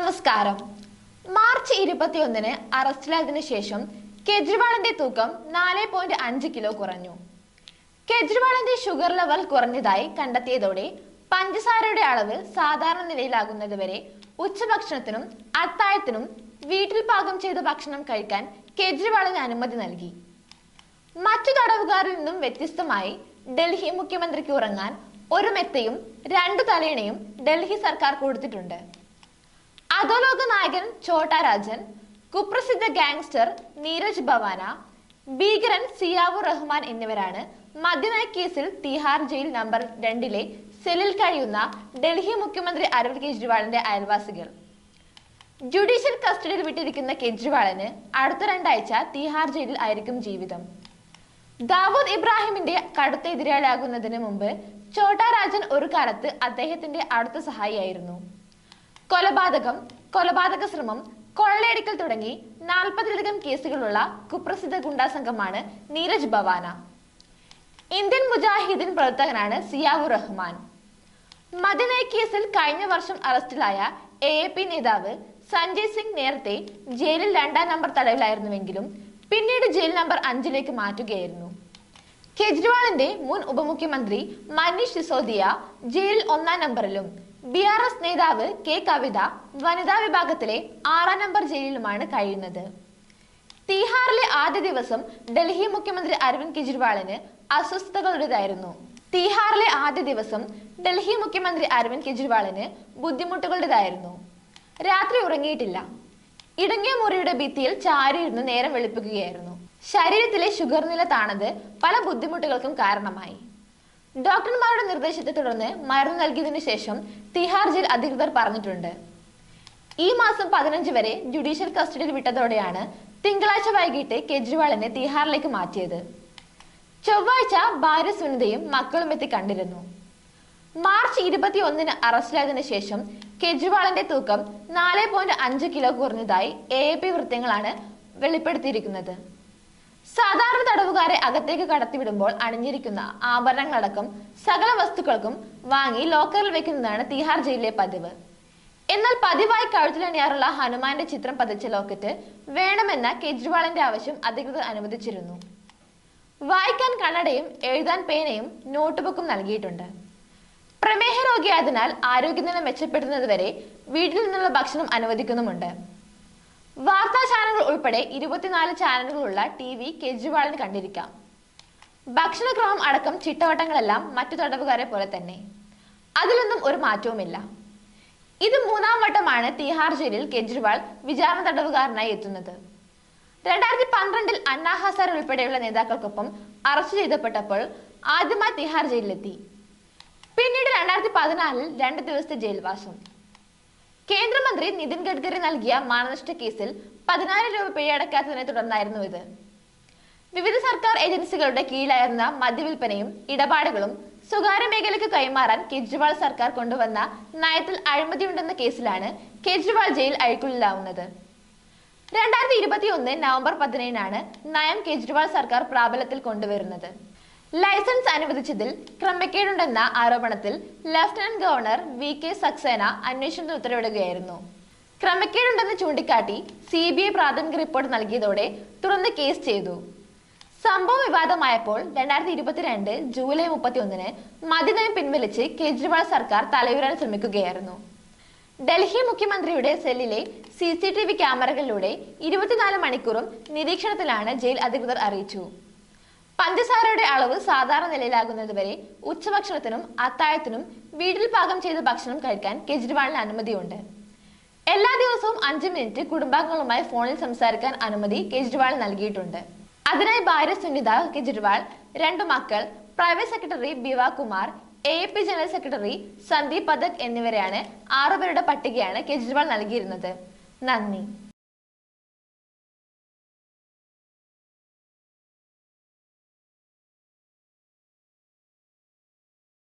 നമസ്കാരം. മാർച്ച് ഇരുപത്തിയൊന്നിന് അറസ്റ്റിലായതിനു ശേഷം കെജ്രിവാളിന്റെ തൂക്കം നാല് പോയിന്റ് അഞ്ച് കിലോ കുറഞ്ഞു. കെജ്രിവാളിന്റെ ഷുഗർ ലെവൽ കുറഞ്ഞതായി കണ്ടെത്തിയതോടെ പഞ്ചസാരയുടെ അളവ് സാധാരണ നിലയിലാകുന്നതുവരെ ഉച്ചഭക്ഷണത്തിനും അത്താഴത്തിനും വീട്ടിൽ പാകം ചെയ്ത ഭക്ഷണം കഴിക്കാൻ കെജ്രിവാളിന് അനുമതി നൽകി. മറ്റു തടവുകാരിൽ നിന്നും വ്യത്യസ്തമായി ഡൽഹി മുഖ്യമന്ത്രിക്ക് ഉറങ്ങാൻ ഒരു മെത്തയും രണ്ടു തലയിണയും ഡൽഹി സർക്കാർ കൊടുത്തിട്ടുണ്ട്. അധോലോക നായകൻ ഛോട്ടാ രാജൻ കുപ്രസിദ്ധ ഗാങ്സ്റ്റർ നീരജ് ഭവാന ഭീകരൻ സിയാവു റഹ്മാൻ എന്നിവരാണ് മദ്യനായ കേസിൽ തിഹാർ ജയിൽ നമ്പർ രണ്ടിലെ സെല്ലിൽ കഴിയുന്ന ഡൽഹി മുഖ്യമന്ത്രി അരവിന്ദ് കെജ്രിവാളിന്റെ അയൽവാസികൾ. ജുഡീഷ്യൽ കസ്റ്റഡിയിൽ വിട്ടിരിക്കുന്ന കെജ്രിവാളിന് അടുത്ത രണ്ടാഴ്ച തിഹാർ ജയിലിൽ ആയിരിക്കും ജീവിതം. ദാവൂദ് ഇബ്രാഹിമിന്റെ കടുത്ത എതിരാളിയാകുന്നതിന് മുമ്പ് ഛോട്ടാ രാജൻ ഒരു കാലത്ത് അദ്ദേഹത്തിന്റെ അടുത്ത സഹായിയായിരുന്നു. കൊലപാതകം കൊലപാതക ശ്രമം കൊള്ളയടിക്കൽ തുടങ്ങി നാൽപ്പതിലധികം കേസുകളുള്ള കുപ്രസിദ്ധ ഗുണ്ടാ സംഘമാണ് നീരജ് ഭവാന. ഇന്ത്യൻ മുജാഹിദീൻ പ്രവർത്തകനാണ് സിയാവു റഹ്മാൻ. മദ്യനയ കേസിൽ കഴിഞ്ഞ വർഷം അറസ്റ്റിലായ എ എ പി നേതാവ് സഞ്ജയ് സിംഗ് നേരത്തെ ജയിലിൽ രണ്ടാം നമ്പർ തടവിലായിരുന്നുവെങ്കിലും പിന്നീട് ജയിൽ നമ്പർ അഞ്ചിലേക്ക് മാറ്റുകയായിരുന്നു. കെജ്രിവാളിന്റെ മുൻ ഉപമുഖ്യമന്ത്രി മനീഷ് സിസോദിയ ജയിലിൽ ഒന്നാം നമ്പറിലും ബി ആർ എസ് നേതാവ് കെ കവിത വനിതാ വിഭാഗത്തിലെ ആറാം നമ്പർ ജയിലിലുമാണ് കഴിയുന്നത്. തീഹാറിലെ ആദ്യ ദിവസം ഡൽഹി മുഖ്യമന്ത്രി അരവിന്ദ് കെജ്രിവാളിന് അസ്വസ്ഥതകളുടേതായിരുന്നു. തീഹാറിലെ ആദ്യ ദിവസം ഡൽഹി മുഖ്യമന്ത്രി അരവിന്ദ് കെജ്രിവാളിന് ബുദ്ധിമുട്ടുകളുടേതായിരുന്നു. രാത്രി ഉറങ്ങിയിട്ടില്ല. ഇടുങ്ങിയ മുറിയുടെ ഭിത്തിയിൽ ചാരിയിരുന്ന് നേരം വെളുപ്പിക്കുകയായിരുന്നു. ശരീരത്തിലെ ഷുഗർ നില താണത് പല ബുദ്ധിമുട്ടുകൾക്കും കാരണമായി. ഡോക്ടർമാരുടെ നിർദ്ദേശത്തെ തുടർന്ന് മരുന്ന് നൽകിയതിനു ശേഷം തിഹാർ ജയിൽ അധികൃതർ പറഞ്ഞിട്ടുണ്ട്. ഈ മാസം പതിനഞ്ച് വരെ ജുഡീഷ്യൽ കസ്റ്റഡിയിൽ വിട്ടതോടെയാണ് തിങ്കളാഴ്ച വൈകിട്ട് കെജ്രിവാളിനെ തിഹാറിലേക്ക് മാറ്റിയത്. ചൊവ്വാഴ്ച ഭാര്യ സുനിതയും മക്കളും എത്തി കണ്ടിരുന്നു. മാർച്ച് ഇരുപത്തി ഒന്നിന് അറസ്റ്റിലായതിനു ശേഷം കെജ്രിവാളിന്റെ തൂക്കം നാല് പോയിന്റ് അഞ്ച് കിലോ കുറഞ്ഞതായി എ എ പി വൃത്തങ്ങളാണ് വെളിപ്പെടുത്തിയിരിക്കുന്നത്. സാധാരണ തടവുകാരെ അകത്തേക്ക് കടത്തിവിടുമ്പോൾ അണിഞ്ഞിരിക്കുന്ന ആഭരണങ്ങളടക്കം സകല വസ്തുക്കൾക്കും വാങ്ങി ലോക്കറിൽ വെക്കുന്നതാണ് തിഹാർ ജയിലിലെ പതിവ്. എന്നാൽ പതിവായി കഴുത്തിലണിയാറുള്ള ഹനുമാന്റെ ചിത്രം പതിച്ച ലോക്കറ്റ് വേണമെന്ന കെജ്രിവാളിന്റെ ആവശ്യം അധികൃതർ അനുവദിച്ചിരുന്നു. വായിക്കാൻ കണ്ണടയും എഴുതാൻ പേനയും നോട്ട്ബുക്കും നൽകിയിട്ടുണ്ട്. പ്രമേഹ രോഗിയായതിനാൽ ആരോഗ്യനില മെച്ചപ്പെടുന്നതുവരെ വീട്ടിൽ നിന്നുള്ള ഭക്ഷണം അനുവദിക്കുന്നുമുണ്ട്. വാർത്താ ചാനലുകൾ ഉൾപ്പെടെ ഇരുപത്തിനാല് ചാനലുകളുള്ള ടി വി കെജ്രിവാളിന് കണ്ടിരിക്കാം. ഭക്ഷണക്രമം അടക്കം ചിട്ടവട്ടങ്ങളെല്ലാം മറ്റു തടവുകാരെ പോലെ തന്നെ. അതിലൊന്നും ഒരു മാറ്റവുമില്ല. ഇത് മൂന്നാം വട്ടമാണ് തിഹാർ ജയിലിൽ കെജ്രിവാൾ വിചാരണ തടവുകാരനായി എത്തുന്നത്. രണ്ടായിരത്തി പന്ത്രണ്ടിൽ അന്നാ ഹസാർ ഉൾപ്പെടെയുള്ള നേതാക്കൾക്കൊപ്പം അറസ്റ്റ് ചെയ്തപ്പെട്ടപ്പോൾ ആദ്യമായി തിഹാർ ജയിലിലെത്തി. പിന്നീട് രണ്ടായിരത്തി പതിനാലിൽ രണ്ട് ദിവസത്തെ ജയിൽവാസം. കേന്ദ്രമന്ത്രി നിതിൻ ഗഡ്കരി നൽകിയ മാനനഷ്ട കേസിൽ പതിനായിരം രൂപ പിഴയടക്കാത്തതിനെ തുടർന്നായിരുന്നു ഇത്. വിവിധ സർക്കാർ ഏജൻസികളുടെ കീഴിലായിരുന്ന മദ്യവിൽപ്പനയും ഇടപാടുകളും സ്വകാര്യ മേഖലയ്ക്ക് കൈമാറാൻ കെജ്രിവാൾ സർക്കാർ കൊണ്ടുവന്ന നയത്തിൽ അഴിമതിയുണ്ടെന്ന കേസിലാണ് കെജ്രിവാൾ ജയിൽ അഴിക്കുള്ളിലാവുന്നത്. രണ്ടായിരത്തി ഇരുപത്തി ഒന്ന് നവംബർ പതിനേഴിനാണ് നയം കെജ്രിവാൾ സർക്കാർ പ്രാബല്യത്തിൽ കൊണ്ടുവരുന്നത്. ലൈസൻസ് അനുവദിച്ചതിൽ ക്രമക്കേടുണ്ടെന്ന ആരോപണത്തിൽ lieutenant governor V K Saxena അന്വേഷണത്തിന് ഉത്തരവിടുകയായിരുന്നു. ക്രമക്കേടുണ്ടെന്ന് ചൂണ്ടിക്കാട്ടി സി ബി ഐ പ്രാഥമിക റിപ്പോർട്ട് നൽകിയതോടെ തുറന്ന് കേസ് ചെയ്തു. സംഭവം വിവാദമായപ്പോൾ രണ്ടായിരത്തി ഇരുപത്തിരണ്ട് ജൂലൈ മുപ്പത്തി ഒന്നിന് മദ്യനയം പിൻവലിച്ച് കേജ്രിവാൾ സർക്കാർ തലയുരാൻ ശ്രമിക്കുകയായിരുന്നു. ഡൽഹി മുഖ്യമന്ത്രിയുടെ സെല്ലിലെ സി സി ടി വി ക്യാമറകളിലൂടെ ഇരുപത്തിനാല് മണിക്കൂറും നിരീക്ഷണത്തിലാണ് ജയിൽ അധികൃതർ അറിയിച്ചു. പഞ്ചസാരയുടെ അളവ് സാധാരണ നിലയിലാകുന്നത് വരെ ഉച്ചഭക്ഷണത്തിനും അത്താഴത്തിനും വീട്ടിൽ പാകം ചെയ്ത ഭക്ഷണം കഴിക്കാൻ കെജ്രിവാളിന് അനുമതിയുണ്ട്. എല്ലാ ദിവസവും അഞ്ച് മിനിറ്റ് കുടുംബാംഗങ്ങളുമായി ഫോണിൽ സംസാരിക്കാൻ അനുമതി കെജ്രിവാൾ നൽകിയിട്ടുണ്ട്. അതിനായി ഭാര്യ സുനിത കെജ്രിവാൾ രണ്ടു മക്കൾ private secretary Bibhav Kumar A P general secretary Sandeep Pathak എന്നിവരെയാണ് ആറുപേരുടെ പട്ടികയാണ് കെജ്രിവാൾ നൽകിയിരുന്നത്. നന്ദി.